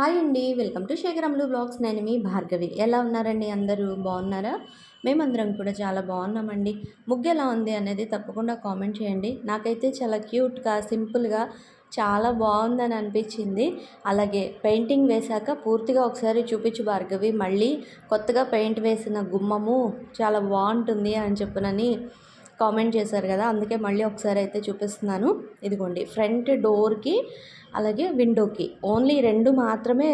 Hi అండి. Welcome to శేఖరములు blogs. నేను మీ భార్గవి. ఎలా ఉన్నారండి అందరూ? బాగున్నారా? మేమందరం కూడా చాలా బాగున్నామండి. ముగ్గు ఎలా ఉంది అనేది తప్పకుండా కామెంట్ చేయండి. నాకైతే చాలా క్యూట్గా సింపుల్గా చాలా బాగుందని అనిపించింది. అలాగే పెయింటింగ్ వేశాక పూర్తిగా ఒకసారి చూపించు భార్గవి. మళ్ళీ కొత్తగా పెయింట్ వేసిన గుమ్మము చాలా బాగుంటుంది అని చెప్పునని కామెంట్ చేశారు కదా. అందుకే మళ్ళీ ఒకసారి అయితే చూపిస్తున్నాను. ఇదిగోండి. ఫ్రంట్ డోర్కి అలాగే విండోకి. ఓన్లీ రెండు మాత్రమే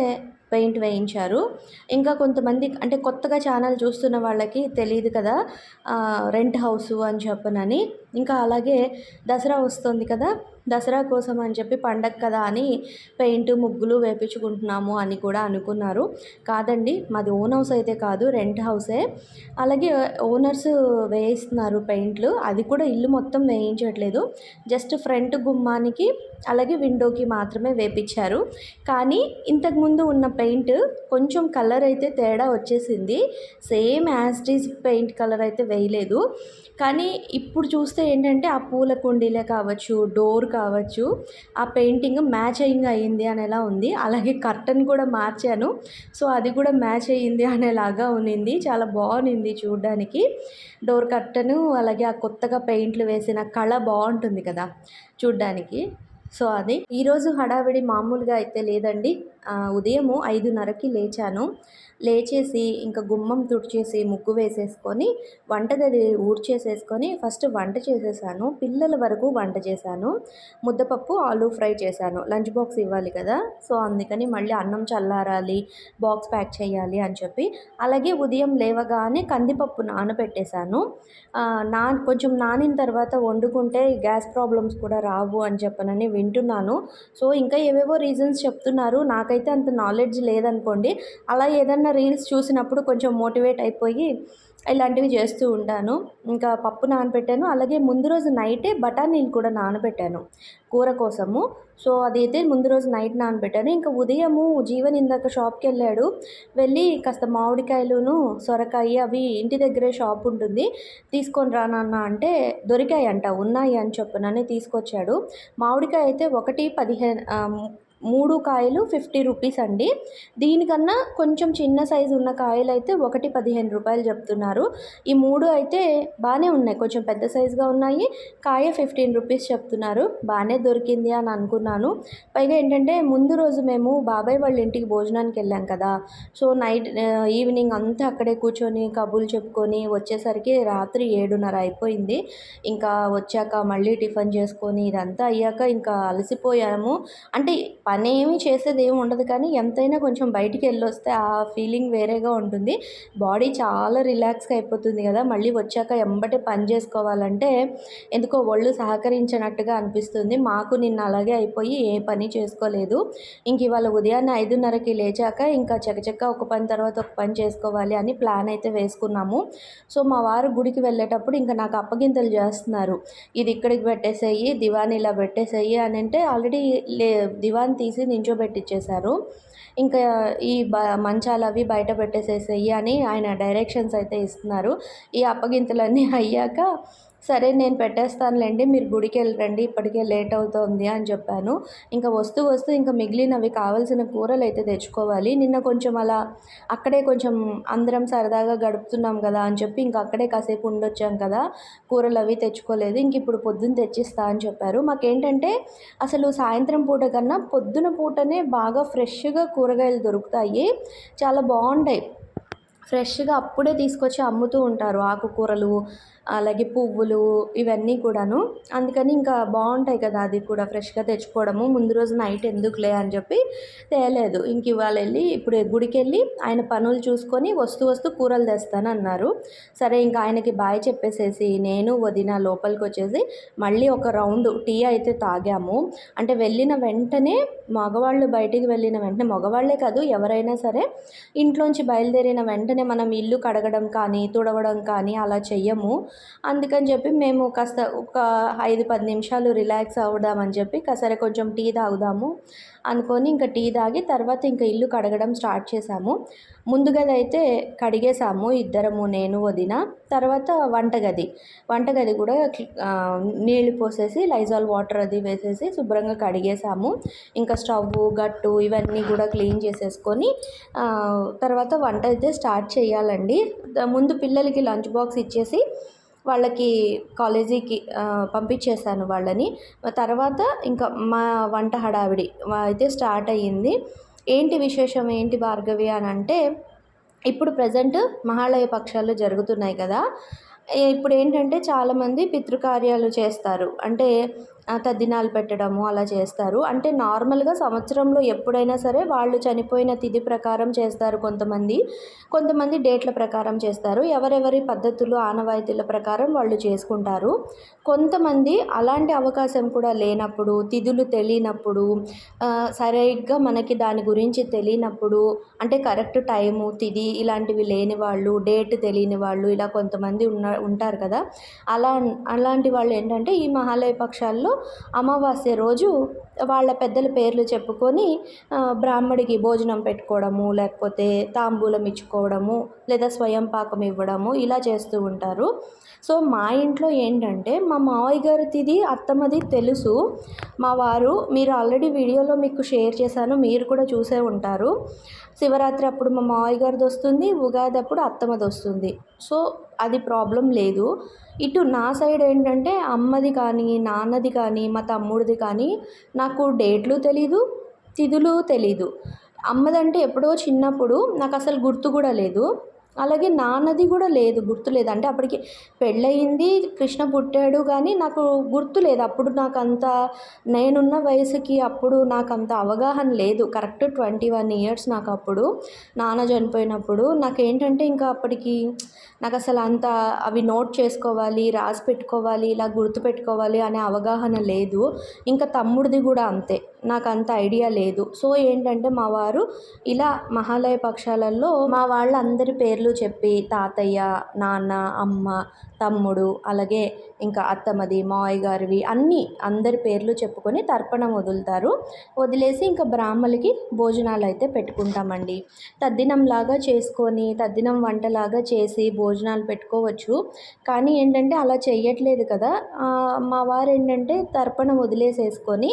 పెయింట్ వేయించారు. ఇంకా కొంతమంది అంటే కొత్తగా ఛానల్ చూస్తున్న వాళ్ళకి తెలియదు కదా రెంట్ హౌస్ అని చెప్పనని. ఇంకా అలాగే దసరా వస్తుంది కదా దసరా కోసం అని చెప్పి పండగ కదా అని పెయింట్ ముగ్గులు వేపించుకుంటున్నాము అని కూడా అనుకున్నారు. కాదండి మాది ఓన్ హౌస్ అయితే కాదు రెంట్ హౌసే. అలాగే ఓనర్స్ వేయిస్తున్నారు పెయింట్లు అది కూడా ఇల్లు మొత్తం వేయించట్లేదు. జస్ట్ ఫ్రంట్ గుమ్మానికి అలాగే విండోకి మాత్రమే వేపించారు. కానీ ఇంతకుముందు ఉన్న పెయింట్ కొంచెం కలర్ అయితే తేడా వచ్చేసింది. సేమ్ యాస్టీస్ పెయింట్ కలర్ అయితే వేయలేదు. కానీ ఇప్పుడు చూస్తే ఏంటంటే ఆ పూల కుండీలే కావచ్చు డోర్ కావచ్చు ఆ పెయింటింగ్ మ్యాచ్ అయ్యింది అనేలా ఉంది. అలాగే కర్టన్ కూడా మార్చాను. సో అది కూడా మ్యాచ్ అయ్యింది అనేలాగా ఉన్నింది. చాలా బాగుంది చూడడానికి. డోర్ కర్టను అలాగే ఆ కొత్తగా పెయింట్లు వేసిన కళ బాగుంటుంది కదా చూడ్డానికి. సో అది. ఈరోజు హడావిడి మామూలుగా అయితే లేదండి. ఉదయము ఐదున్నరకి లేచాను. లేచేసి ఇంకా గుమ్మం తుడిచేసి ముగ్గు వేసేసుకొని వంటగది ఊడ్చేసేసుకొని ఫస్ట్ వంట చేసేసాను. పిల్లల వరకు వంట చేశాను. ముద్దపప్పు ఆలూ ఫ్రై చేశాను. లంచ్ బాక్స్ ఇవ్వాలి కదా సో అందుకని మళ్ళీ అన్నం చల్లారాలి బాక్స్ ప్యాక్ చేయాలి అని చెప్పి అలాగే ఉదయం లేవగానే కందిపప్పు నానబెట్టేశాను. నా కొంచెం నానిన తర్వాత వండుకుంటే గ్యాస్ ప్రాబ్లమ్స్ కూడా రావు అని చెప్పనని వింటున్నాను. సో ఇంకా ఏవేవో రీజన్స్ చెప్తున్నారు. నాకైతే అంత నాలెడ్జ్ లేదనుకోండి. అలా ఏదన్నా రీల్స్ చూసినప్పుడు కొంచెం మోటివేట్ అయిపోయి ఇలాంటివి చేస్తూ ఉంటాను. ఇంకా పప్పు నానబెట్టాను. అలాగే ముందు రోజు నైటే బఠానీలు కూడా నానబెట్టాను కూర కోసము. సో అదైతే ముందు రోజు నైట్ నానబెట్టాను. ఇంకా ఉదయము జీవన్ ఇందాక షాప్కి వెళ్ళాడు. వెళ్ళి కాస్త మామిడికాయలును సొరకాయ అవి ఇంటి దగ్గరే షాప్ ఉంటుంది. తీసుకొని రానన్న అంటే దొరికాయి అంట ఉన్నాయి అని చెప్పనని తీసుకొచ్చాడు. మామిడికాయ అయితే ఒకటి పదిహేను మూడు కాయలు ఫిఫ్టీ రూపీస్ అండి. దీనికన్నా కొంచెం చిన్న సైజు ఉన్న కాయలు అయితే ఒకటి పదిహేను రూపాయలు చెప్తున్నారు. ఈ మూడు అయితే బాగానే ఉన్నాయి. కొంచెం పెద్ద సైజుగా ఉన్నాయి. కాయ ఫిఫ్టీన్ రూపీస్ చెప్తున్నారు. బాగానే దొరికింది అని అనుకున్నాను. పైగా ఏంటంటే ముందు రోజు మేము బాబాయ్ వాళ్ళ ఇంటికి భోజనానికి వెళ్ళాం కదా. సో నైట్ ఈవినింగ్ అంతా అక్కడే కూర్చొని కబుర్లు చెప్పుకొని వచ్చేసరికి రాత్రి ఏడున్నర అయిపోయింది. ఇంకా వచ్చాక మళ్ళీ టిఫిన్ చేసుకొని ఇదంతా అయ్యాక ఇంకా అలసిపోయాము. అంటే పని ఏమి చేసేది ఏమి ఉండదు కానీ ఎంతైనా కొంచెం బయటికి వెళ్ళొస్తే ఆ ఫీలింగ్ వేరేగా ఉంటుంది. బాడీ చాలా రిలాక్స్గా అయిపోతుంది కదా. మళ్ళీ వచ్చాక ఎంబటే పని చేసుకోవాలంటే ఎందుకో ఒళ్ళు సహకరించినట్టుగా అనిపిస్తుంది. మాకు నిన్న అలాగే అయిపోయి ఏ పని చేసుకోలేదు. ఇంక ఇవాళ ఉదయాన్నే ఐదున్నరకి లేచాక ఇంకా చకచక్క ఒక పని తర్వాత ఒక పని చేసుకోవాలి అని ప్లాన్ అయితే వేసుకున్నాము. సో మా వారు గుడికి వెళ్ళేటప్పుడు ఇంకా నాకు అప్పగింతలు చేస్తున్నారు. ఇది ఇక్కడికి పెట్టేసేయి దివాన్ ఇలా పెట్టేసేయి అని అంటే ఆల్రెడీ లే దివాన్ తీసి నించోబెట్టించేశారు ఇంకా ఈ బ మంచాలు అవి బయట పెట్టేసేసేయి అని ఆయన డైరెక్షన్స్ అయితే ఇస్తున్నారు. ఈ అప్పగింతలన్నీ అయ్యాక సరే నేను పెట్టేస్తానులేండి మీరు గుడికి వెళ్ళరండి ఇప్పటికే లేట్ అవుతుంది అని చెప్పాను. ఇంకా వస్తూ వస్తూ ఇంకా మిగిలినవి కావాల్సిన కూరలు అయితే తెచ్చుకోవాలి. నిన్న కొంచెం అలా అక్కడే కొంచెం అందరం సరదాగా గడుపుతున్నాం కదా అని చెప్పి ఇంకా అక్కడే కాసేపు ఉండొచ్చాం కదా కూరలు అవి తెచ్చుకోలేదు ఇంక ఇప్పుడు పొద్దున్న తెచ్చిస్తా అని చెప్పారు. మాకేంటంటే అసలు సాయంత్రం పూట కన్నా పొద్దున పూటనే బాగా ఫ్రెష్గా కూరగాయలు దొరుకుతాయి. చాలా బాగుంటాయి. ఫ్రెష్గా అప్పుడే తీసుకొచ్చి అమ్ముతూ ఉంటారు ఆకుకూరలు అలాగే పువ్వులు ఇవన్నీ కూడాను. అందుకని ఇంకా బాగుంటాయి కదా అది కూడా ఫ్రెష్గా తెచ్చుకోవడము. ముందు రోజు నైట్ ఎందుకులే అని చెప్పి తేలేదు. ఇంక ఇవాళ వెళ్ళి ఇప్పుడు గుడికి వెళ్ళి ఆయన పనులు చూసుకొని వస్తూ వస్తూ కూరలు తెస్తాను అన్నారు సరే ఇంకా ఆయనకి బాయ్ చెప్పేసేసి నేను వదిన లోపలికి వచ్చేసి మళ్ళీ ఒక రౌండ్ టీ అయితే తాగాము. అంటే వెళ్ళిన వెంటనే మగవాళ్ళు బయటికి వెళ్ళిన వెంటనే మగవాళ్ళే కాదు ఎవరైనా సరే ఇంట్లోంచి బయలుదేరిన వెంటనే మనం ఇల్లు కడగడం కానీ తుడవడం కానీ అలా చెయ్యము. అందుకని చెప్పి మేము కాస్త ఒక ఐదు పది నిమిషాలు రిలాక్స్ అవుదామని చెప్పి సరే కొంచెం టీ తాగుదాము అనుకొని ఇంకా టీ తాగి తర్వాత ఇంకా ఇల్లు కడగడం స్టార్ట్ చేసాము. ముందుగది అయితే కడిగేసాము ఇద్దరము నేను వదిన. తర్వాత వంటగది. వంటగది కూడా నీళ్ళు పోసేసి లైజాల్ వాటర్ అది వేసేసి శుభ్రంగా కడిగేసాము ఇంకా స్టవ్ గట్టు ఇవన్నీ కూడా క్లీన్ చేసేసుకొని తర్వాత వంట అయితే స్టార్ట్ చేయాలండి. ముందు పిల్లలకి లంచ్ బాక్స్ ఇచ్చేసి వాళ్ళకి కాలేజీకి పంపించేశాను వాళ్ళని. తర్వాత ఇంకా మా వంట హడావిడి అయితే స్టార్ట్ అయ్యింది. ఏంటి విశేషం? ఏంటి భార్గవి అని అంటే ఇప్పుడు ప్రజెంట్ మహాలయ పక్షాలు జరుగుతున్నాయి కదా. ఇప్పుడు ఏంటంటే చాలామంది పితృకార్యాలు చేస్తారు. అంటే తద్దినాలు పెట్టడము అలా చేస్తారు. అంటే నార్మల్గా సంవత్సరంలో ఎప్పుడైనా సరే వాళ్ళు చనిపోయిన తిథి ప్రకారం చేస్తారు కొంతమంది. కొంతమంది డేట్ల ప్రకారం చేస్తారు. ఎవరెవరి పద్ధతులు ఆనవాయితీల ప్రకారం వాళ్ళు చేసుకుంటారు. కొంతమంది అలాంటి అవకాశం కూడా లేనప్పుడు తిథులు తెలియనప్పుడు సరిగ్గా మనకి దాని గురించి తెలియనప్పుడు అంటే కరెక్ట్ టైము తిథి ఇలాంటివి లేని వాళ్ళు డేట్ తెలియని వాళ్ళు ఇలా కొంతమంది ఉన్న ఉంటారు కదా. అలా అలాంటి వాళ్ళు ఏంటంటే ఈ మహాలయ పక్షాల్లో అమావాస్య రోజు వాళ్ళ పెద్దల పేర్లు చెప్పుకొని బ్రాహ్మడికి భోజనం పెట్టుకోవడము లేకపోతే తాంబూలం ఇచ్చుకోవడము లేదా స్వయం పాకం ఇవ్వడము ఇలా చేస్తూ ఉంటారు. సో మా ఇంట్లో ఏంటంటే మా మావయ్య గారి తిది అత్తమ్మది తెలుసు. మా వారు మీరు ఆల్రెడీ వీడియోలో మీకు షేర్ చేశాను మీరు కూడా చూసే ఉంటారు. శివరాత్రి అప్పుడు మా మావయ్య గారిది వస్తుంది ఉగాది అప్పుడు అత్తమ్మది వస్తుంది. సో అది ప్రాబ్లం లేదు. ఇటు నా సైడ్ ఏంటంటే అమ్మది కానీ నాన్నది కానీ మా తమ్ముడిది కానీ నాకు డేట్లు తెలీదు తిథులు తెలీదు. అమ్మదంటే ఎప్పుడో చిన్నప్పుడు నాకు అసలు గుర్తు కూడా లేదు. అలాగే నాన్నది కూడా లేదు గుర్తు లేదు. అంటే అప్పటికి పెళ్ళయింది కృష్ణ పుట్టాడు కానీ నాకు గుర్తు లేదు. అప్పుడు నాకు అంత నేనున్న వయసుకి అప్పుడు నాకు అంత అవగాహన లేదు. కరెక్ట్ ట్వంటీ వన్ ఇయర్స్ నాకు అప్పుడు. నాన్న చనిపోయినప్పుడు నాకేంటంటే ఇంకా అప్పటికి నాకు అసలు అంత అవి నోట్ చేసుకోవాలి రాసి పెట్టుకోవాలి ఇలా గుర్తు పెట్టుకోవాలి అనే అవగాహన లేదు. ఇంకా తమ్ముడిది కూడా అంతే. నాకు అంత ఐడియా లేదు. సో ఏంటంటే మా వారు ఇలా మహాలయ పక్షాలలో మా వాళ్ళందరి పేర్లు చెప్పి తాతయ్య నాన్న అమ్మ తమ్ముడు అలాగే ఇంకా అత్తమ్మది మావయ్య గారివి అన్నీ అందరి పేర్లు చెప్పుకొని తర్పణం వదులుతారు. వదిలేసి ఇంకా బ్రాహ్మలకి భోజనాలు అయితే పెట్టుకుంటామండి. తద్దినంలాగా చేసుకొని తద్దినం వంటలాగా చేసి భోజనాలు పెట్టుకోవచ్చు. కానీ ఏంటంటే అలా చేయట్లేదు కదా. మా వారు ఏంటంటే తర్పణం వదిలేసేసుకొని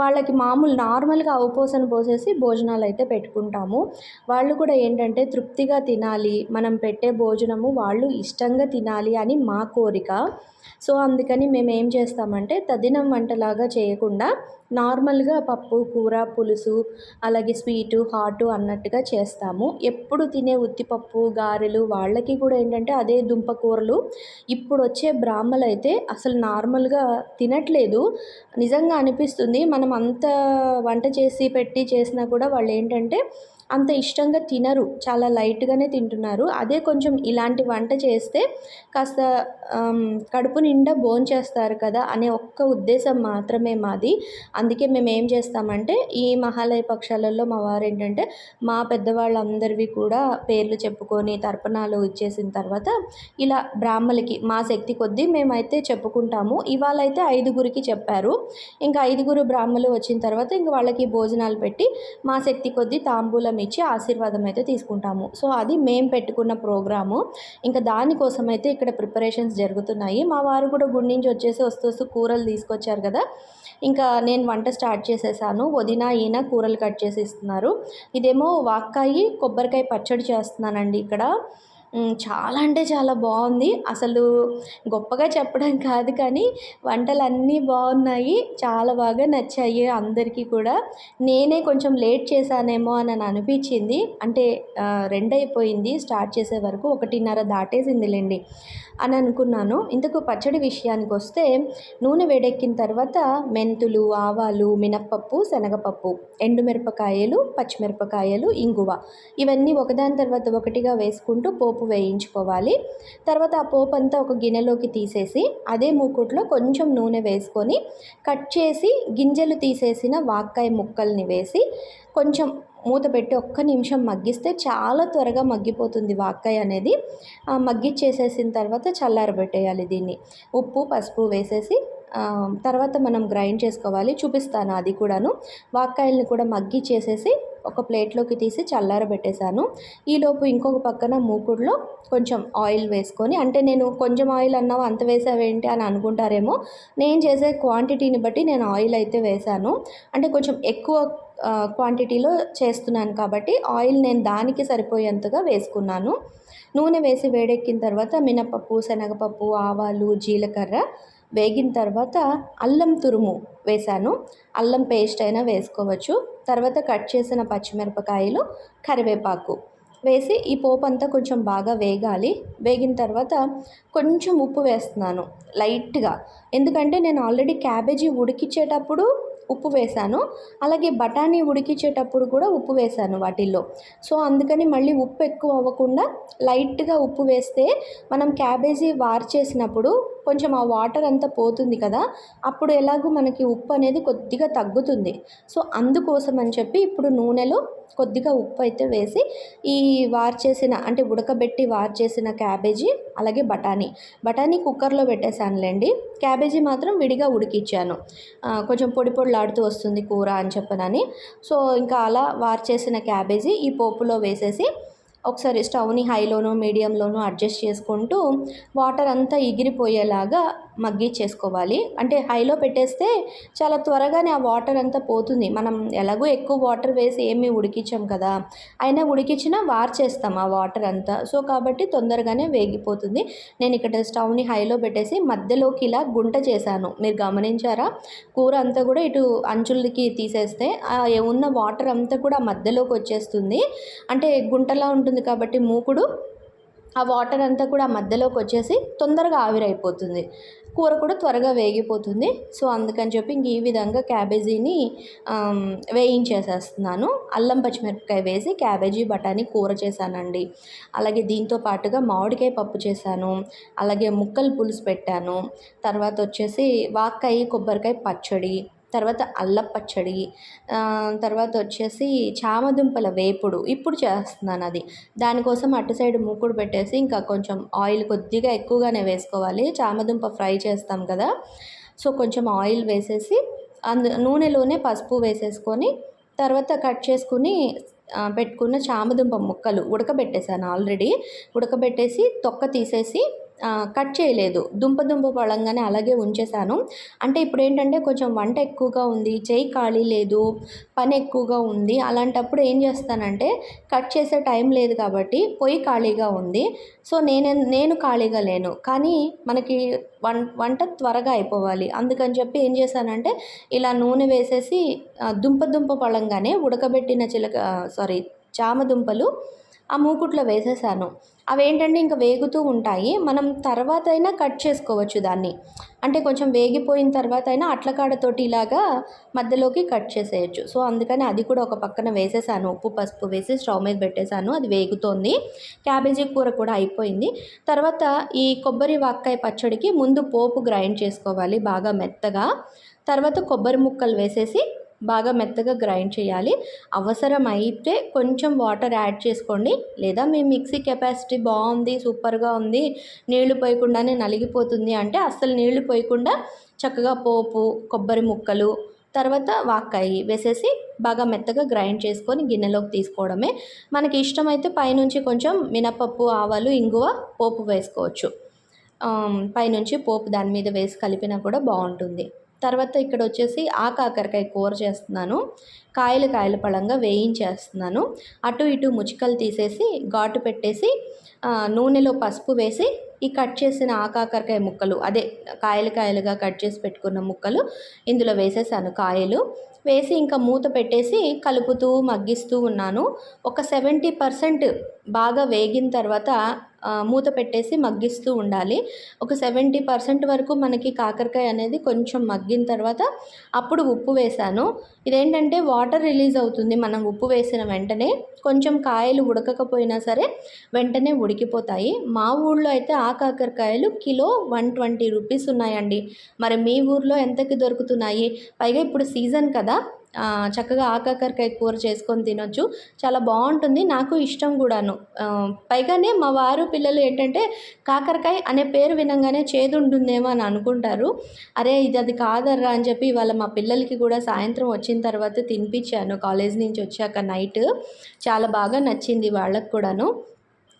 వాళ్ళకి మామూలు నార్మల్గా అవపోసన పోసేసి భోజనాలు అయితే పెట్టుకుంటాము. వాళ్ళు కూడా ఏంటంటే తృప్తిగా తినాలి. మనం పెట్టే భోజనము వాళ్ళు ఇష్టంగా తినాలి అని మా కోరిక. సో అందుకని మేము ఏం చేస్తామంటే తదినం వంటలాగా చేయకుండా నార్మల్గా పప్పు కూర పులుసు అలాగే స్వీటు హాటు అన్నట్టుగా చేస్తాము. ఎప్పుడు తినే ఉత్తిపప్పు గారెలు వాళ్ళకి కూడా ఏంటంటే అదే దుంప కూరలు ఇప్పుడు వచ్చే బ్రాహ్మలు అయితే అసలు నార్మల్గా తినట్లేదు. నిజంగా అనిపిస్తుంది. మనం అంత వంట చేసి పెట్టి చేసినా కూడా వాళ్ళు ఏంటంటే అంత ఇష్టంగా తినరు చాలా లైట్గానే తింటున్నారు. అదే కొంచెం ఇలాంటి వంట చేస్తే కాస్త కడుపు నిండా భోంచేస్తారు కదా అనే ఒక్క ఉద్దేశం మాత్రమే మాది. అందుకే మేము ఏం చేస్తామంటే ఈ మహాలయ పక్షాలలో మా వారు ఏంటంటే మా పెద్దవాళ్ళందరివి కూడా పేర్లు చెప్పుకొని తర్పణాలు ఇచ్చేసిన తర్వాత ఇలా బ్రాహ్మలకి మా శక్తి కొద్దీ మేమైతే చెప్పుకుంటాము. ఇవాళ అయితే ఐదుగురికి చెప్పారు. ఇంకా ఐదుగురు బ్రాహ్మలు వచ్చిన తర్వాత ఇంక వాళ్ళకి భోజనాలు పెట్టి మా శక్తి కొద్దీ తాంబూలం ఇచ్చి ఆశీర్వాదం అయితే తీసుకుంటాము. సో అది మేము పెట్టుకున్న ప్రోగ్రాము. ఇంకా దానికోసం అయితే ఇక్కడ ప్రిపరేషన్స్ జరుగుతున్నాయి. మా వారు కూడా గుడి నుంచి వచ్చేసి వస్తూ వస్తూ కూరలు తీసుకొచ్చారు కదా. ఇంకా నేను వంట స్టార్ట్ చేసేసాను. వదిన ఈయన కూరలు కట్ చేసి ఇస్తున్నారు. ఇదేమో వాక్కాయి కొబ్బరికాయ పచ్చడి చేస్తున్నానండి ఇక్కడ. చాలా అంటే చాలా బాగుంది. అసలు గొప్పగా చెప్పడం కాదు కానీ వంటలు అన్నీ బాగున్నాయి. చాలా బాగా నచ్చాయి అందరికీ కూడా. నేనే కొంచెం లేట్ చేశానేమో అని అని అనిపించింది. అంటే రెండు అయిపోయింది స్టార్ట్ చేసే వరకు ఒకటిన్నర దాటేసిందిలేండి అని అనుకున్నాను. ఇంతకు పచ్చడి విషయానికి వస్తే నూనె వేడెక్కిన తర్వాత మెంతులు ఆవాలు మినప్పప్పు శనగపప్పు ఎండుమిరపకాయలు పచ్చిమిరపకాయలు ఇంగువ. ఇవన్నీ ఒకదాని తర్వాత ఒకటిగా వేసుకుంటూ పోపు పోపు వేయించుకోవాలి. తర్వాత ఆ పోపు అంతా ఒక గిన్నెలోకి తీసేసి అదే మూకుట్లో కొంచెం నూనె వేసుకొని కట్ చేసి గింజలు తీసేసిన వాక్కాయ ముక్కల్ని వేసి కొంచెం మూత పెట్టి ఒక్క నిమిషం మగ్గిస్తే చాలా త్వరగా మగ్గిపోతుంది వాక్కాయ అనేది. మగ్గి మగ్గిచ్చేసేసిన తర్వాత చల్లారబెట్టేయాలి దీన్ని. ఉప్పు పసుపు వేసేసి తర్వాత మనం గ్రైండ్ చేసుకోవాలి. చూపిస్తాను అది కూడాను. వాక్కాయల్ని కూడా మగ్గి చేసేసి ఒక ప్లేట్లోకి తీసి చల్లారబెట్టేశాను ఈలోపు ఇంకొక పక్కన మూకుడులో కొంచెం ఆయిల్ వేసుకొని అంటే నేను కొంచెం ఆయిల్ అన్నావు అంత వేసావేంటి అని అనుకుంటారేమో నేను చేసే క్వాంటిటీని బట్టి నేను ఆయిల్ అయితే వేశాను. అంటే కొంచెం ఎక్కువ క్వాంటిటీలో చేస్తున్నాను కాబట్టి ఆయిల్ నేను దానికి సరిపోయేంతగా వేసుకున్నాను. నూనె వేసి వేడెక్కిన తర్వాత మినపప్పు శనగపప్పు ఆవాలు జీలకర్ర వేగిన తర్వాత అల్లం తురుము వేశాను. అల్లం పేస్ట్ అయినా వేసుకోవచ్చు. తర్వాత కట్ చేసిన పచ్చిమిరపకాయలు కరివేపాకు వేసి ఈ పోపు అంతా కొంచెం బాగా వేగాలి. వేగిన తర్వాత కొంచెం ఉప్పు వేస్తున్నాను లైట్గా. ఎందుకంటే నేను ఆల్రెడీ క్యాబేజీ ఉడికించేటప్పుడు ఉప్పు వేశాను. అలాగే బఠానీ ఉడికించేటప్పుడు కూడా ఉప్పు వేశాను వాటిల్లో. సో అందుకని మళ్ళీ ఉప్పు ఎక్కువ అవ్వకుండా లైట్గా ఉప్పు వేస్తే మనం క్యాబేజీ వార్ చేసినప్పుడు కొంచెం ఆ వాటర్ అంతా పోతుంది కదా అప్పుడు ఎలాగో మనకి ఉప్పు అనేది కొద్దిగా తగ్గుతుంది. సో అందుకోసం అని చెప్పి ఇప్పుడు నూనెలో కొద్దిగా ఉప్పు అయితే వేసి ఈ వార్ చేసిన అంటే ఉడకబెట్టి వార్చేసిన క్యాబేజీ అలాగే బఠానీ. బఠానీ కుక్కర్లో పెట్టేశానులేండి. క్యాబేజీ మాత్రం విడిగా ఉడికిచ్చాను. కొంచెం పొడి పొడిలాడుతూ వస్తుంది కూర అని చెప్పనని. సో ఇంకా అలా వార్చేసిన క్యాబేజీ ఈ పోపులో వేసేసి ఒకసారి స్టవ్ని హైలోనో మీడియంలోనో అడ్జస్ట్ చేసుకుంటూ వాటర్ అంతా ఎగిరిపోయేలాగా మగ్గిచ్చేసుకోవాలి. అంటే హైలో పెట్టేస్తే చాలా త్వరగానే ఆ వాటర్ అంతా పోతుంది. మనం ఎలాగో ఎక్కువ వాటర్ వేసి ఏమి ఉడికించాం కదా. అయినా ఉడికించినా వార్చేస్తాం ఆ వాటర్ అంతా. సో కాబట్టి తొందరగానే వేగిపోతుంది. నేను ఇక్కడ స్టవ్ని హైలో పెట్టేసి మధ్యలోకి ఇలా గుంట చేశాను. మీరు గమనించారా? కూర అంతా కూడా ఇటు అంచులకి తీసేస్తే ఏమున్న ఉన్న వాటర్ అంతా కూడా మధ్యలోకి వచ్చేస్తుంది. అంటే గుంటలా ఉంటుంది కాబట్టి మూకుడు ఆ వాటర్ అంతా కూడా మధ్యలోకి వచ్చేసి తొందరగా ఆవిరైపోతుంది. కూర కూడా త్వరగా వేగిపోతుంది. సో అందుకని చెప్పి ఇంక ఈ విధంగా క్యాబేజీని వేయించేసేస్తున్నాను. అల్లం పచ్చిమిరపకాయ వేసి క్యాబేజీ బఠానీ కూర చేశానండి. అలాగే దీంతో పాటుగా మామిడికాయ పప్పు చేశాను. అలాగే ముక్కలు పులుసు పెట్టాను. తర్వాత వచ్చేసి వాక్కాయ కొబ్బరికాయ పచ్చడి తర్వాత అల్లం పచ్చడి తర్వాత వచ్చేసి చామదుంపల వేపుడు. ఇప్పుడు చేస్తున్నాను అది. దానికోసం అటు సైడ్ మూకుడు పెట్టేసి ఇంకా కొంచెం ఆయిల్ కొద్దిగా ఎక్కువగానే వేసుకోవాలి. చామదుంప ఫ్రై చేస్తాం కదా. సో కొంచెం ఆయిల్ వేసేసి అందు నూనెలోనే పసుపు వేసేసుకొని తర్వాత కట్ చేసుకుని పెట్టుకున్న చామదుంప ముక్కలు ఉడకబెట్టేశాను ఆల్రెడీ. ఉడకబెట్టేసి తొక్క తీసేసి కట్ చేయలేదు. దుంప దుంప పడంగానే అలాగే ఉంచేశాను. అంటే ఇప్పుడు ఏంటంటే కొంచెం వంట ఎక్కువగా ఉంది చేయి ఖాళీ లేదు పని ఎక్కువగా ఉంది. అలాంటప్పుడు ఏం చేస్తానంటే కట్ చేసే టైం లేదు కాబట్టి పొయ్యి ఖాళీగా ఉంది. సో నేను నేను ఖాళీగా లేను. కానీ మనకి వం వంట త్వరగా అయిపోవాలి. అందుకని చెప్పి ఏం చేశానంటే ఇలా నూనె వేసేసి దుంప దుంప పడంగానే ఉడకబెట్టిన చిలక సారీ చామదుంపలు ఆ మూకుట్లో వేసేసాను. అవి ఏంటంటే ఇంకా వేగుతూ ఉంటాయి. మనం తర్వాత అయినా కట్ చేసుకోవచ్చు దాన్ని. అంటే కొంచెం వేగిపోయిన తర్వాత అయినా అట్లకాడతోటి ఇలాగా మధ్యలోకి కట్ చేసేయచ్చు. సో అందుకని అది కూడా ఒక పక్కన వేసేసాను. ఉప్పు పసుపు వేసి స్టవ్ మీద పెట్టేశాను అది వేగుతోంది. క్యాబేజీ కూర కూడా అయిపోయింది. తర్వాత ఈ కొబ్బరి వాక్కాయ పచ్చడికి ముందు పోపు గ్రైండ్ చేసుకోవాలి బాగా మెత్తగా. తర్వాత కొబ్బరి ముక్కలు వేసేసి బాగా మెత్తగా గ్రైండ్ చేయాలి. అవసరం అయితే కొంచెం వాటర్ యాడ్ చేసుకోండి. లేదా మీ మిక్సీ కెపాసిటీ బాగుంది సూపర్గా ఉంది నీళ్ళు పోయకుండానే నలిగిపోతుంది అంటే అస్సలు నీళ్ళు పోయకుండా చక్కగా పోపు కొబ్బరి ముక్కలు తర్వాత వాక్కాయి వేసేసి బాగా మెత్తగా గ్రైండ్ చేసుకొని గిన్నెలోకి తీసుకోవడమే. మనకి ఇష్టమైతే పైనుంచి కొంచెం మినపప్పు ఆవాలు ఇంగువ పోపు వేసుకోవచ్చు. పైనుంచి పోపు దాని మీద వేసి కలిపినా కూడా బాగుంటుంది. తర్వాత ఇక్కడ వచ్చేసి ఆ కాకరకాయ కూర చేస్తున్నాను. కాయలు కాయల పళంగా వేయించేస్తున్నాను. అటు ఇటు ముచ్చికలు తీసేసి ఘాటు పెట్టేసి నూనెలో పసుపు వేసి ఈ కట్ చేసిన ఆ కాకరకాయ ముక్కలు అదే కాయలు కాయలుగా కట్ చేసి పెట్టుకున్న ముక్కలు ఇందులో వేసేసాను కాయలు. వేసి ఇంకా మూత పెట్టేసి కలుపుతూ మగ్గిస్తూ ఉన్నాను. ఒక సెవెంటీ పర్సెంట్ బాగా వేగిన తర్వాత మూత పెట్టేసి మగ్గిస్తూ ఉండాలి. ఒక సెవెంటీ పర్సెంట్ వరకు మనకి కాకరకాయ అనేది కొంచెం మగ్గిన తర్వాత అప్పుడు ఉప్పు వేసాను. ఇదేంటంటే వాటర్ రిలీజ్ అవుతుంది. మనం ఉప్పు వేసిన వెంటనే కొంచెం కాయలు ఉడకకపోయినా సరే వెంటనే ఉడికిపోతాయి. మా ఊళ్ళో అయితే ఆ కాకరకాయలు కిలో వన్ ట్వంటీ రూపీస్ ఉన్నాయండి. మరి మీ ఊర్లో ఎంతకి దొరుకుతున్నాయి? పైగా ఇప్పుడు సీజన్ కదా. చక్కగా ఆకాకరకాయ కూర చేసుకొని తినొచ్చు. చాలా బాగుంటుంది. నాకు ఇష్టం కూడాను. పైగానే మా వారు పిల్లలు ఏంటంటే కాకరకాయ అనే పేరు వినంగానే చేదు ఉంటుందేమో అని అనుకుంటారు. అరే ఇది అది కాదర్రా అని చెప్పి ఇవాళ మా పిల్లలకి కూడా సాయంత్రం వచ్చిన తర్వాత తినిపించాను. కాలేజ్ నుంచి వచ్చాక నైట్. చాలా బాగా నచ్చింది వాళ్ళకు కూడాను.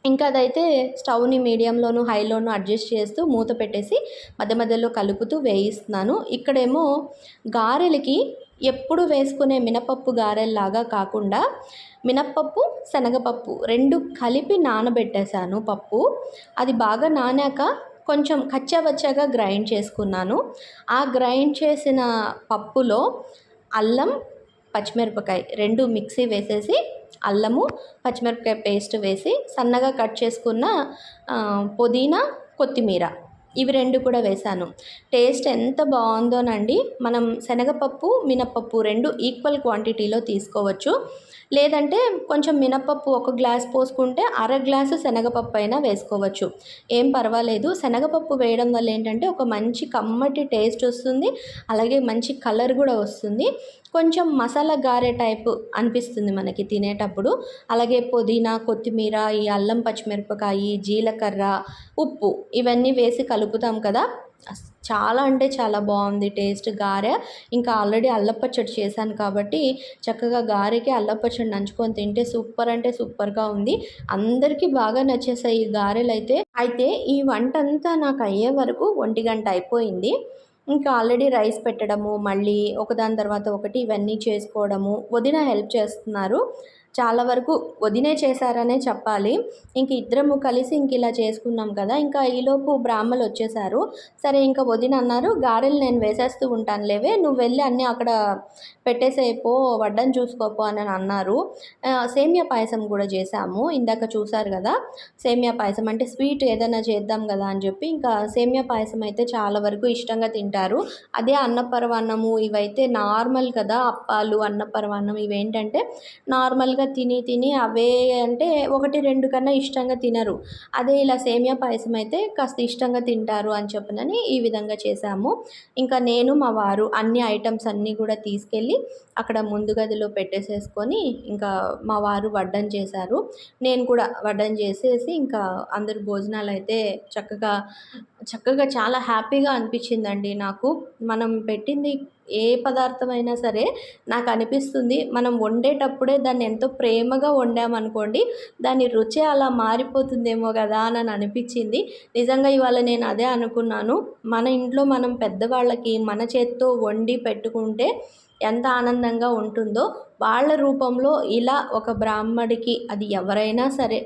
ఇంకా అదైతే స్టవ్ని మీడియంలోను హైలోను అడ్జస్ట్ చేస్తూ మూత పెట్టేసి మధ్య మధ్యలో కలుపుతూ వేయిస్తున్నాను. ఇక్కడేమో గారెలకి ఎప్పుడు వేసుకునే మినపప్పు గారెల్లాగా కాకుండా మినప్పప్పు శనగపప్పు రెండు కలిపి నానబెట్టేశాను పప్పు. అది బాగా నానాక కొంచెం కచ్చాబచ్చాగా గ్రైండ్ చేసుకున్నాను. ఆ గ్రైండ్ చేసిన పప్పులో అల్లం పచ్చిమిరపకాయ రెండు మిక్సీ వేసేసి అల్లము పచ్చిమిరపకాయ పేస్ట్ వేసి సన్నగా కట్ చేసుకున్న పుదీనా కొత్తిమీర ఇవి రెండు కూడా వేశాను. టేస్ట్ ఎంత బాగుందోనండి. మనం శనగపప్పు మినప్పప్పు రెండు ఈక్వల్ క్వాంటిటీలో తీసుకోవచ్చు. లేదంటే కొంచెం మినప్పప్పు ఒక గ్లాస్ పోసుకుంటే అర గ్లాసు శనగపప్పు అయినా వేసుకోవచ్చు. ఏం పర్వాలేదు. శనగపప్పు వేయడం వల్ల ఏంటంటే ఒక మంచి కమ్మటి టేస్ట్ వస్తుంది. అలాగే మంచి కలర్ కూడా వస్తుంది. కొంచెం మసాలా గారె టైప్ అనిపిస్తుంది మనకి తినేటప్పుడు. అలాగే పుదీనా కొత్తిమీర ఈ అల్లం పచ్చిమిరపకాయ జీలకర్ర ఉప్పు ఇవన్నీ వేసి కలుపుతాం కదా. చాలా అంటే చాలా బాగుంది టేస్ట్ గారె. ఇంకా ఆల్రెడీ అల్లపచ్చడి చేశాను కాబట్టి చక్కగా గారెకి అల్లపచ్చడి నంచుకొని తింటే సూపర్ అంటే సూపర్గా ఉంది. అందరికీ బాగా నచ్చేసాయి ఈ గారెలు అయితే అయితే ఈ వంట అంతా నాకు అయ్యే వరకు ఒంటి గంట అయిపోయింది. ఇంకా ఆల్రెడీ రైస్ పెట్టడము మళ్ళీ ఒకదాని తర్వాత ఒకటి ఇవన్నీ చేసుకోవడము వదిన హెల్ప్ చేస్తున్నారు. చాలా వరకు వదినే చేశారనే చెప్పాలి. ఇంక ఇద్దరము కలిసి ఇంక ఇలా చేసుకున్నాం కదా. ఇంకా ఈలోపు బ్రాహ్మలు వచ్చేసారు. సరే ఇంకా వదిన అన్నారు గారెలు నేను వేసేస్తూ ఉంటాను లేవే నువ్వు వెళ్ళి అన్నీ అక్కడ పెట్టేసేపో వడ్డం చూసుకోపో అని అన్నారు. సేమియా పాయసం కూడా చేశాము. ఇందాక చూసారు కదా సేమియా పాయసం. అంటే స్వీట్ ఏదైనా చేద్దాం కదా అని చెప్పి ఇంకా సేమియా పాయసం అయితే చాలా వరకు ఇష్టంగా తింటారు. అదే అన్నపరవాన్నము ఇవైతే నార్మల్ కదా అప్పాలు అన్నపరవాన్నం ఇవేంటంటే నార్మల్గా తిని తిని అవే అంటే ఒకటి రెండు కన్నా ఇష్టంగా తినరు. అదే ఇలా సేమియా పాయసం అయితే కాస్త ఇష్టంగా తింటారు అని చెప్పనని ఈ విధంగా చేశాము. ఇంకా నేను మా వారు అన్ని ఐటమ్స్ అన్నీ కూడా తీసుకెళ్ళి అక్కడ ముందు గదిలో పెట్టేసేసుకొని ఇంకా మా వారు వడ్డం చేశారు. నేను కూడా వడ్డం చేసేసి ఇంకా అందరు భోజనాలు అయితే చక్కగా చక్కగా చాలా హ్యాపీగా అనిపించిందండి నాకు. మనం పెట్టింది ఏ పదార్థమైనా సరే నాకు అనిపిస్తుంది. మనం వండేటప్పుడే దాన్ని ఎంతో ప్రేమగా వండామనుకోండి దాని రుచి అలా మారిపోతుందేమో కదా అని అనిపించింది. నిజంగా ఇవాళ నేను అదే అనుకున్నాను. మన ఇంట్లో మనం పెద్దవాళ్ళకి మన చేత్తో వండి పెట్టుకుంటే ఎంత ఆనందంగా ఉంటుందో వాళ్ళ రూపంలో ఇలా ఒక బ్రాహ్మడికి అది ఎవరైనా సరే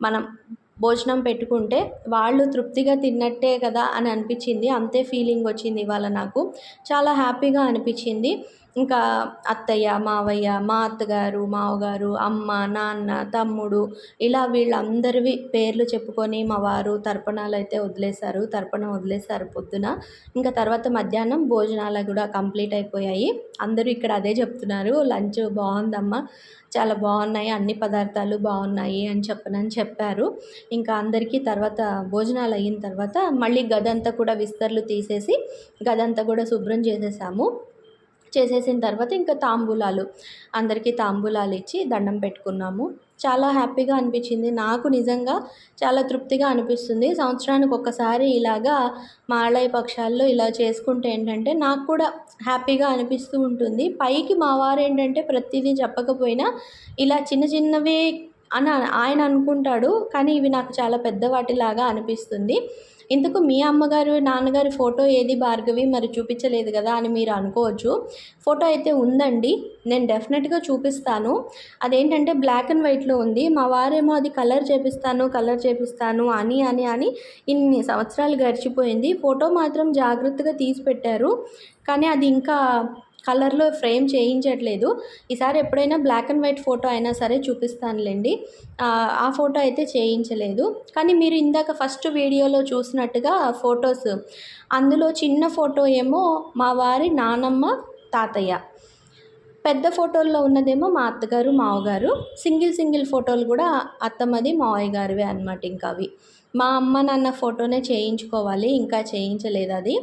మనం భోజనం పెట్టుకుంటే వాళ్ళు తృప్తిగా తిన్నట్టే కదా అని అనిపించింది. అంతే ఫీలింగ్ వచ్చింది ఇవాళ నాకు. చాలా హ్యాపీగా అనిపించింది. ఇంకా అత్తయ్య మావయ్య మా అత్తగారు మావగారు అమ్మ నాన్న తమ్ముడు ఇలా వీళ్ళందరివి పేర్లు చెప్పుకొని మా వారు తర్పణాలు అయితే వదిలేశారు. తర్పణం వదిలేశారు పొద్దున. ఇంకా తర్వాత మధ్యాహ్నం భోజనాలు కూడా కంప్లీట్ అయిపోయాయి. అందరూ ఇక్కడ అదే చెప్తున్నారు. లంచ్ బాగుందమ్మా. చాలా బాగున్నాయి. అన్ని పదార్థాలు బాగున్నాయి అని చెప్పనని చెప్పారు. ఇంకా అందరికీ తర్వాత భోజనాలు అయిన తర్వాత మళ్ళీ గదంతా కూడా విస్తర్లు తీసేసి గదంతా కూడా శుభ్రం చేసేసాము. చేసేసిన తర్వాత ఇంకా తాంబూలాలు. అందరికీ తాంబూలాలు ఇచ్చి దండం పెట్టుకున్నాము. చాలా హ్యాపీగా అనిపించింది. నాకు నిజంగా చాలా తృప్తిగా అనిపిస్తుంది. సంవత్సరానికి ఒక్కసారి ఇలాగా మాళయ పక్షాల్లో ఇలా చేసుకుంటే ఏంటంటే నాకు కూడా హ్యాపీగా అనిపిస్తూ ఉంటుంది. పైకి మా వారు ఏంటంటే ప్రతిదీ చెప్పకపోయినా ఇలా చిన్న చిన్నవి అని ఆయన అనుకుంటాడు. కానీ ఇవి నాకు చాలా పెద్ద వాటిలాగా అనిపిస్తుంది. ఇంతకు మీ అమ్మగారు నాన్నగారి ఫోటో ఏది భార్గవి? మరి చూపించలేదు కదా అని మీరు అనుకోవచ్చు. ఫోటో అయితే ఉందండి. నేను డెఫినెట్గా చూపిస్తాను. అదేంటంటే బ్లాక్ అండ్ వైట్లో ఉంది. మా వారేమో అది కలర్ చేపిస్తాను కలర్ చేపిస్తాను అని అని అని ఇన్ని సంవత్సరాలు గడిచిపోయింది. ఫోటో మాత్రం జాగ్రత్తగా తీసి పెట్టారు కానీ అది ఇంకా కలర్లో ఫ్రేమ్ చేయించట్లేదు. ఈసారి ఎప్పుడైనా బ్లాక్ అండ్ వైట్ ఫోటో అయినా సరే చూపిస్తానులేండి. ఆ, ఆ ఫోటో అయితే చేయించలేదు. కానీ మీరు ఇందాక ఫస్ట్ వీడియోలో చూసినట్టుగా ఫొటోస్ అందులో చిన్న ఫోటో ఏమో మా వారి నానమ్మ తాతయ్య. పెద్ద ఫోటోల్లో ఉన్నదేమో మా అత్తగారు మావగారు. సింగిల్ సింగిల్ ఫోటోలు కూడా అత్తమ్మది మావయ్య గారివే అనమాట ఇంకా అవి మా అమ్మ నాన్న ఫోటోనే చేయించుకోవాలి ఇంకా చేయించలేదు అది.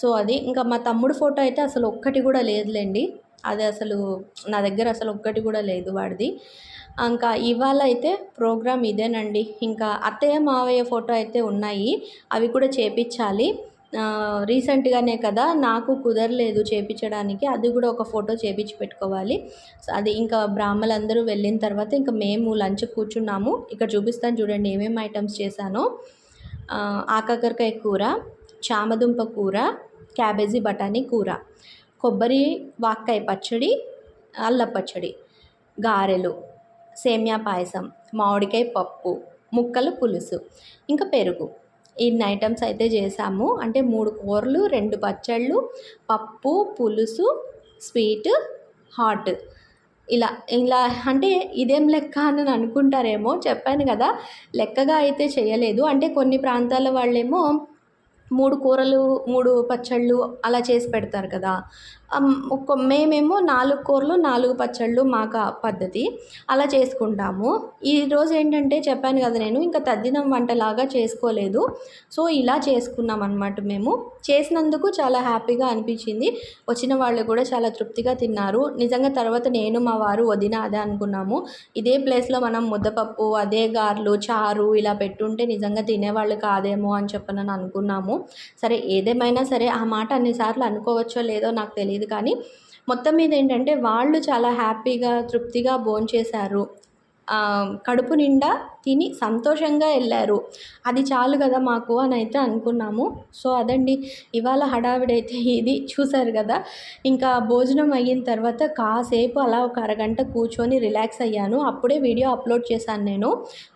సో అది ఇంకా మా తమ్ముడు ఫోటో అయితే అసలు ఒక్కటి కూడా లేదులేండి. అది అసలు నా దగ్గర అసలు ఒక్కటి కూడా లేదు వాడిది. ఇంకా ఇవాళ అయితే ప్రోగ్రామ్ ఇదేనండి. ఇంకా అత్తయ్య మావయ్య ఫోటో అయితే ఉన్నాయి. అవి కూడా చేపించాలి రీసెంట్గానే కదా నాకు కుదరలేదు చేపించడానికి అది కూడా ఒక ఫోటో చేపించి పెట్టుకోవాలి. అది ఇంకా బ్రాహ్మలందరూ వెళ్ళిన తర్వాత ఇంకా మేము లంచ్ కూర్చున్నాము. ఇక్కడ చూపిస్తాను చూడండి ఏమేమి ఐటమ్స్ చేశానో. ఆకాకరకాయ కూర చామదుంప కూర క్యాబేజీ బఠానీ కూర. కొబ్బరి వాక్కాయ పచ్చడి అల్ల పచ్చడి గారెలు సేమియా పాయసం మామిడికాయ పప్పు ముక్కలు పులుసు ఇంకా పెరుగు. ఇన్ని ఐటమ్స్ అయితే చేసాము. అంటే మూడు కూరలు రెండు పచ్చళ్ళు పప్పు పులుసు స్వీట్ హాట్. ఇలా ఇలా అంటే ఇదేం లెక్క అని అనుకుంటారేమో చెప్పాను కదా. లెక్కగా అయితే చేయలేదు. అంటే కొన్ని ప్రాంతాల వాళ్ళేమో మూడు కూరలు మూడు పచ్చళ్ళు అలా చేసి పెడతారు కదా. ఒక్క మేమేమో నాలుగు కూరలు నాలుగు పచ్చళ్ళు మాకు పద్ధతి అలా చేసుకుంటాము. ఈరోజు ఏంటంటే చెప్పాను కదా నేను ఇంకా తద్దినం వంటలాగా చేసుకోలేదు. సో ఇలా చేసుకున్నాం అనమాట మేము. చేసినందుకు చాలా హ్యాపీగా అనిపించింది. వచ్చిన వాళ్ళు కూడా చాలా తృప్తిగా తిన్నారు. నిజంగా తర్వాత నేను మా వారు వదిన అదే అనుకున్నాము. ఇదే ప్లేస్లో మనం ముద్దపప్పు అదే గారెలు చారు ఇలా పెట్టుంటే నిజంగా తినేవాళ్ళు కాదేమో అని చెప్పనని అనుకున్నాము. సరే ఏదేమైనా సరే ఆ మాట అన్నిసార్లు అనుకోవచ్చో లేదో నాకు తెలియదు కానీ మొత్తం మీద ఏంటంటే వాళ్ళు చాలా హ్యాపీగా తృప్తిగా భోంచేశారు. కడుపు నిండా తిని సంతోషంగా వెళ్ళారు. అది చాలు కదా మాకు అని అయితే అనుకున్నాము. సో అదండి. ఇవాళ హడావిడైతే ఇది. చూసారు కదా? ఇంకా భోజనం అయిన తర్వాత కాసేపు అలా ఒక అరగంట కూర్చొని రిలాక్స్ అయ్యాను. అప్పుడే వీడియో అప్లోడ్ చేశాను నేను.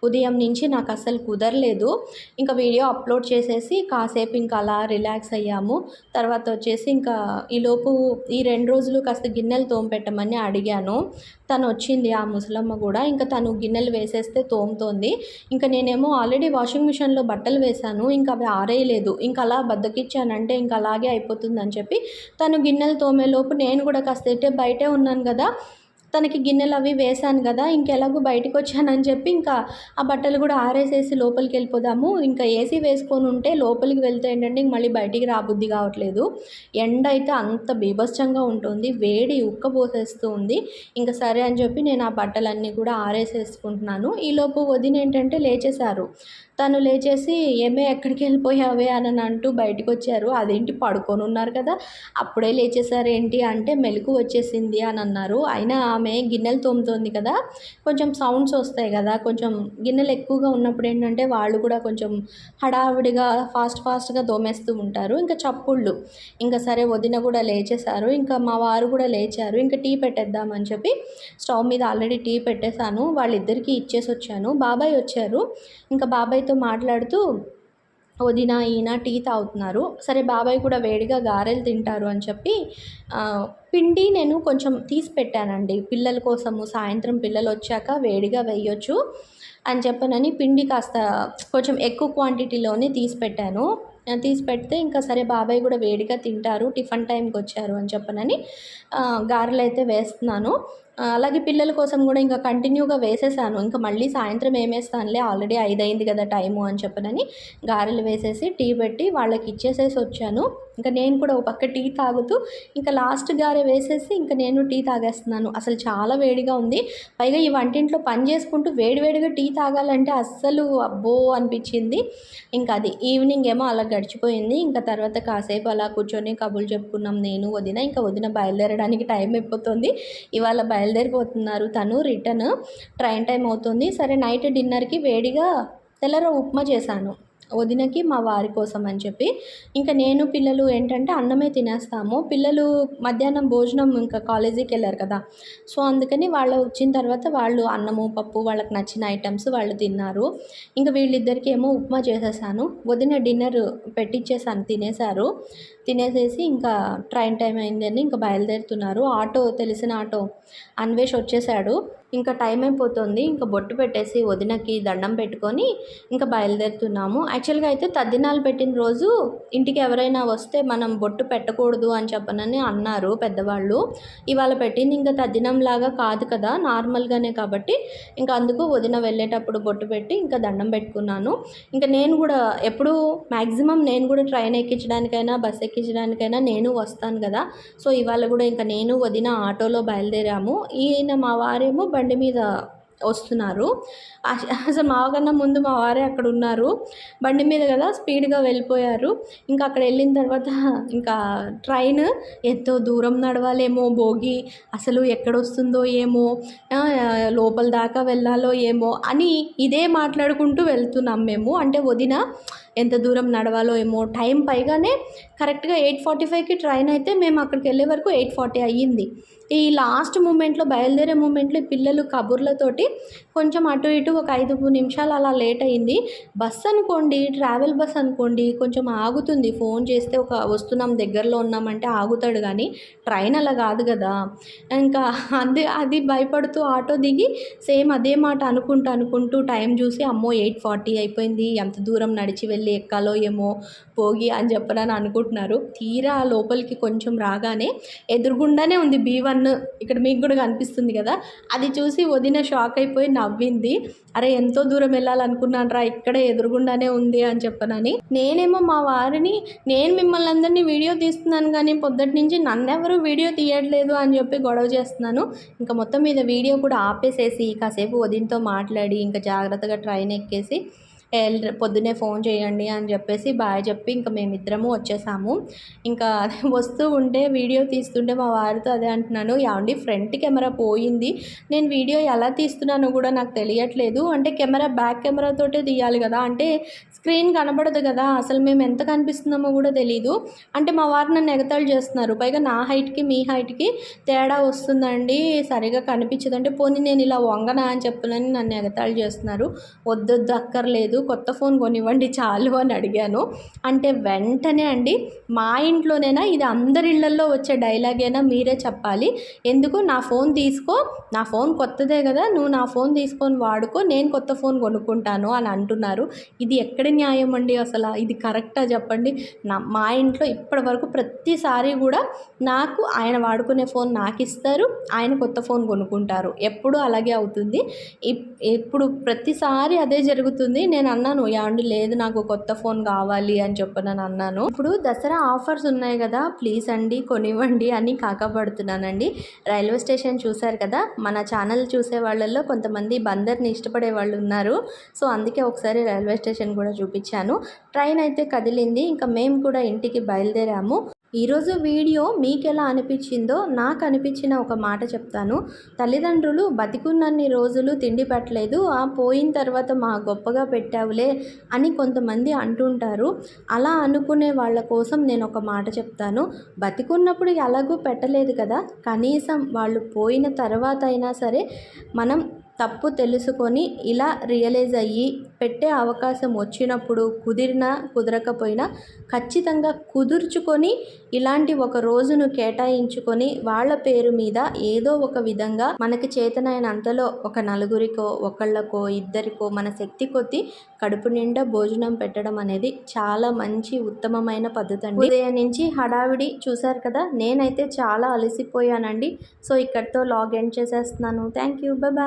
ఉదయం నుంచి నాకు అసలు కుదరలేదు. ఇంకా వీడియో అప్లోడ్ చేసేసి కాసేపు ఇంకా అలా రిలాక్స్ అయ్యాము. తర్వాత వచ్చేసి ఇంకా ఈలోపు ఈ రెండు రోజులు కాస్త గిన్నెలు తోమపెట్టమని అడిగాను. తను వచ్చింది ఆ ముసలమ్మ కూడా. ఇంకా తను గిన్నెలు వేసేస్తే తోముతోంది. ఇంకా నేనేమో ఆల్రెడీ వాషింగ్ మిషన్లో బట్టలు వేశాను. ఇంకా అవి ఆరేయలేదు. ఇంకా అలా బద్దకిచ్చానంటే ఇంకా అలాగే అయిపోతుందని చెప్పి తను గిన్నెలు తోమేలోపు నేను కూడా కాస్త బయటే ఉన్నాను కదా. తనకి గిన్నెలు అవి వేశాను కదా ఇంకెలాగో బయటకు వచ్చానని చెప్పి ఇంకా ఆ బట్టలు కూడా ఆరేసేసి లోపలికి వెళ్ళిపోదాము. ఇంకా ఏసీ వేసుకొని ఉంటే లోపలికి వెళ్తే ఏంటంటే ఇంక మళ్ళీ బయటికి రాబుద్ది కావట్లేదు. ఎండ అయితే అంత బీభత్సంగా ఉంటుంది వేడి ఉక్క పోసేస్తూ ఉంది. ఇంకా సరే అని చెప్పి నేను ఆ బట్టలన్నీ కూడా ఆరేసేసుకుంటున్నాను. ఈలోపు వదిన ఏంటంటే లేచేశారు. తను లేచేసి ఏమే ఎక్కడికి వెళ్ళిపోయావే? అని అంటూ బయటకు వచ్చారు. అదేంటి పడుకొని ఉన్నారు కదా అప్పుడే లేచేసారు ఏంటి అంటే మెలకు వచ్చేసింది అని అన్నారు. అయినా ఆమె గిన్నెలు తోముతోంది కదా కొంచెం సౌండ్స్ వస్తాయి కదా కొంచెం గిన్నెలు ఎక్కువగా ఉన్నప్పుడు ఏంటంటే వాళ్ళు కూడా కొంచెం హడావిడిగా ఫాస్ట్ ఫాస్ట్గా తోమేస్తూ ఉంటారు. ఇంకా చప్పుళ్ళు ఇంకా సరే వదిన కూడా లేచేశారు ఇంకా మా వారు కూడా లేచారు ఇంకా టీ పెట్టేద్దామని చెప్పి స్టవ్ మీద ఆల్రెడీ టీ పెట్టేశాను వాళ్ళిద్దరికీ ఇచ్చేసి వచ్చాను. బాబాయ్ వచ్చారు ఇంకా బాబాయ్తో మాట్లాడుతూ వదిన ఈయన టీ తాగుతున్నారు. సరే బాబాయ్ కూడా వేడిగా గారెలు తింటారు అని చెప్పి పిండి నేను కొంచెం తీసి పెట్టానండి. పిల్లల కోసము సాయంత్రం పిల్లలు వచ్చాక వేడిగా వేయొచ్చు అని చెప్పనని పిండి కాస్త కొంచెం ఎక్కువ క్వాంటిటీలోనే తీసి పెట్టాను. తీసి పెడితే ఇంకా సరే బాబాయ్ కూడా వేడిగా తింటారు టిఫిన్ టైంకి వచ్చారు అని చెప్పనని గారెలు అయితే వేస్తున్నాను. అలాగే పిల్లల కోసం కూడా ఇంకా కంటిన్యూగా వేసేసాను. ఇంకా మళ్ళీ సాయంత్రం ఏమేస్తానులే ఆల్రెడీ ఐదు అయింది కదా టైము అని చెప్పనని గారెలు వేసేసి టీ పెట్టి వాళ్ళకి ఇచ్చేసేసి వచ్చాను. ఇంకా నేను కూడా ఒక పక్క టీ తాగుతూ ఇంకా లాస్ట్ గారె వేసేసి ఇంకా నేను టీ తాగేస్తున్నాను. అసలు చాలా వేడిగా ఉంది. పైగా ఈ వంటింట్లో పని చేసుకుంటూ వేడివేడిగా టీ తాగాలంటే అస్సలు అబ్బో అనిపించింది. ఇంకా అది ఈవినింగ్ ఏమో అలా గడిచిపోయింది. ఇంకా తర్వాత కాసేపు అలా కూర్చొని కబుర్లు చెప్పుకున్నాం. నేను వదిన ఇంకా వదిన బయలుదేరడానికి టైం అయిపోతుంది. ఇవాళ బయ బయలుదేరిపోతున్నారు. తను రిటర్న్ ట్రైన్ టైం అవుతుంది. సరే నైట్ డిన్నర్కి వేడిగా తెల్లర ఉప్మా చేశాను. వదినకి మా వారి కోసం అని చెప్పి. ఇంకా నేను పిల్లలు ఏంటంటే అన్నమే తినేస్తాము. పిల్లలు మధ్యాహ్నం భోజనం ఇంకా కాలేజీకి వెళ్ళారు కదా. సో అందుకని వాళ్ళు వచ్చిన తర్వాత వాళ్ళు అన్నము పప్పు వాళ్ళకి నచ్చిన ఐటమ్స్ వాళ్ళు తిన్నారు. ఇంకా వీళ్ళిద్దరికి ఏమో ఉప్మా చేసేసాను. వదిన డిన్నర్ పెట్టించేసాను తినేశారు. తినేసేసి ఇంకా ట్రైన్ టైం అయిందని ఇంకా బయలుదేరుతున్నారు. ఆటో తెలిసిన ఆటో అన్వేష్ వచ్చేసాడు. ఇంకా టైం అయిపోతుంది. ఇంకా బొట్టు పెట్టేసి వదినకి దండం పెట్టుకొని ఇంకా బయలుదేరుతున్నాము. యాక్చువల్గా అయితే తద్దినాలు పెట్టిన రోజు ఇంటికి ఎవరైనా వస్తే మనం బొట్టు పెట్టకూడదు అని చెప్పనని అన్నారు పెద్దవాళ్ళు. ఇవాళ పెట్టింది ఇంకా తద్దినం లాగా కాదు కదా నార్మల్గానే కాబట్టి. ఇంకా అందుకు వదిన వెళ్ళేటప్పుడు బొట్టు పెట్టి ఇంకా దండం పెట్టుకున్నాను. ఇంకా నేను కూడా ఎప్పుడు మ్యాక్సిమం నేను కూడా ట్రైన్ ఎక్కించడానికైనా బస్ ఎక్కించడానికైనా నేను వస్తాను కదా. సో ఇవాళ కూడా ఇంకా నేను వదిన ఆటోలో బయలుదేరాము. ఈయన మా వారేమో బండి మీద వస్తున్నారు. అస- అసలు మావకన్నా ముందు మా వారే అక్కడ ఉన్నారు. బండి మీద కదా స్పీడ్గా వెళ్ళిపోయారు. ఇంకా అక్కడ వెళ్ళిన తర్వాత ఇంకా ట్రైన్ ఎంతో దూరం నడవాలేమో భోగి అసలు ఎక్కడొస్తుందో ఏమో లోపల దాకా వెళ్ళాలో ఏమో అని ఇదే మాట్లాడుకుంటూ వెళ్తున్నాం మేము. అంటే వదిన ఎంత దూరం నడవాలో ఏమో టైం పైగానే కరెక్ట్గా ఎయిట్ ఫార్టీ ఫైవ్కి ట్రైన్ అయితే మేము అక్కడికి వెళ్ళే వరకు ఎయిట్ ఫార్టీ అయ్యింది. ఈ లాస్ట్ మూమెంట్లో బయలుదేరే మూమెంట్లో పిల్లలు కబుర్లతోటి కొంచెం అటు ఇటు ఒక ఐదు నిమిషాలు అలా లేట్ అయింది. బస్ అనుకోండి ట్రావెల్ బస్ అనుకోండి కొంచెం ఆగుతుంది. ఫోన్ చేస్తే ఒక వస్తున్నాం దగ్గరలో ఉన్నామంటే ఆగుతాడు కానీ ట్రైన్ అలా కాదు కదా. ఇంకా అది అది భయపడుతూ ఆటో దిగి సేమ్ అదే మాట అనుకుంటూ అనుకుంటూ టైం చూసి అమ్మో ఎయిట్ ఫార్టీ అయిపోయింది. ఎంత దూరం నడిచి వెళ్ళి ఎక్కాలో ఏమో పోగి అని చెప్పనని అనుకుంటున్నారు. తీరా లోపలికి కొంచెం రాగానే ఎదురుగుండానే ఉంది బీ వన్. ఇక్కడ మీకు కూడా కనిపిస్తుంది కదా. అది చూసి వదిన షాక్ అయిపోయి నవ్వింది. అరే ఎంతో దూరం వెళ్ళాలనుకున్నాను రా ఇక్కడే ఎదురుగుండానే ఉంది అని చెప్పనని. నేనేమో మా వారిని నేను మిమ్మల్ని అందరినీ వీడియో తీస్తున్నాను కానీ పొద్దుటి నుంచి నన్నెవరూ వీడియో తీయట్లేదు అని చెప్పి గొడవ చేస్తున్నాను. ఇంకా మొత్తం మీద వీడియో కూడా ఆపేసేసి కాసేపు వదినతో మాట్లాడి ఇంకా జాగ్రత్తగా ట్రైన్ ఎక్కేసి ఎల్- పొద్దున్నే ఫోన్ చేయండి అని చెప్పేసి బాయ్ చెప్పి ఇంకా మేమిద్దరము వచ్చేసాము. ఇంకా వస్తూ ఉంటే వీడియో తీస్తుంటే మా వారితో అదే అంటున్నాను ఏమండి ఫ్రంట్ కెమెరా పోయింది. నేను వీడియో ఎలా తీస్తున్నానో కూడా నాకు తెలియట్లేదు. అంటే కెమెరా బ్యాక్ కెమెరాతోటే తీయాలి కదా. అంటే స్క్రీన్ కనబడదు కదా అసలు మేము ఎంత కనిపిస్తున్నామో కూడా తెలీదు. అంటే మా వారు నన్ను ఎగతాళి చేస్తున్నారు. పైగా నా హైట్కి మీ హైట్కి తేడా వస్తుందండి. సరిగా కనిపించదు. అంటే పోనీ నేను ఇలా వంగనా అని చెప్పునని నన్ను ఎగతాళి చేస్తున్నారు. వద్దొద్దు అక్కర్లేదు. కొత్త ఫోన్ కొనివ్వండి చాలు అని అడిగాను. అంటే వెంటనే అండి మా ఇంట్లోనైనా ఇది అందరి ఇళ్ళల్లో వచ్చే డైలాగేనా మీరే చెప్పాలి. ఎందుకు? నా ఫోన్ తీసుకో. నా ఫోన్ కొత్తదే కదా. నువ్వు నా ఫోన్ తీసుకొని వాడుకో. నేను కొత్త ఫోన్ కొనుక్కుంటాను అని అంటున్నారు. ఇది ఎక్కడ న్యాయం అండి అసలు? ఇది కరెక్టా చెప్పండి? నా మా ఇంట్లో ఇప్పటి వరకు ప్రతిసారి కూడా నాకు ఆయన వాడుకునే ఫోన్ నాకు ఇస్తారు ఆయన కొత్త ఫోన్ కొనుక్కుంటారు. ఎప్పుడు అలాగే అవుతుంది. ఇప్- ఇప్పుడు ప్రతిసారి అదే జరుగుతుంది. నేను అన్నాను యాండి లేదు నాకు కొత్త ఫోన్ కావాలి అని చెప్పనని అన్నాను. ఇప్పుడు దసరా ఆఫర్స్ ఉన్నాయి కదా ప్లీజ్ అండి కొనివ్వండి అని కాకపడుతున్నానండి. రైల్వే స్టేషన్ చూశారు కదా మన ఛానల్ చూసే వాళ్ళల్లో కొంతమంది బందర్ని ఇష్టపడే వాళ్ళు ఉన్నారు. సో అందుకే ఒకసారి రైల్వే స్టేషన్ కూడా చూపించాను. ట్రైన్ అయితే కదిలింది. ఇంకా మేము కూడా ఇంటికి బయలుదేరాము. ఈరోజు వీడియో మీకు ఎలా అనిపించిందో నాకు అనిపించిన ఒక మాట చెప్తాను. తల్లిదండ్రులు బతికున్నన్ని రోజులు తిండి పెట్టలేదు. ఆ పోయిన తర్వాత మా గొప్పగా పెట్టావులే అని కొంతమంది అంటుంటారు. అలా అనుకునే వాళ్ళ కోసం నేను ఒక మాట చెప్తాను. బతికున్నప్పుడు ఎలాగూ పెట్టలేదు కదా. కనీసం వాళ్ళు పోయిన తర్వాత అయినా సరే మనం తప్పు తెలుసుకొని ఇలా రియలైజ్ అయ్యి పెట్టే అవకాశం వచ్చినప్పుడు కుదిరినా కుదరకపోయినా ఖచ్చితంగా కుదుర్చుకొని ఇలాంటి ఒక రోజును కేటాయించుకొని వాళ్ళ పేరు మీద ఏదో ఒక విధంగా మనకి చేతనైన అంతలో ఒక నలుగురికో ఒకళ్ళకో ఇద్దరికో మన శక్తి కొద్దీ కడుపు నిండా భోజనం పెట్టడం అనేది చాలా మంచి ఉత్తమమైన పద్ధతి అండి ఉదయం నుంచి హడావిడి చూశారు కదా నేనైతే చాలా అలసిపోయానండి. సో ఇక్కడితో లాగ్ ఎండ్ చేసేస్తున్నాను. Thank you. బాయ్.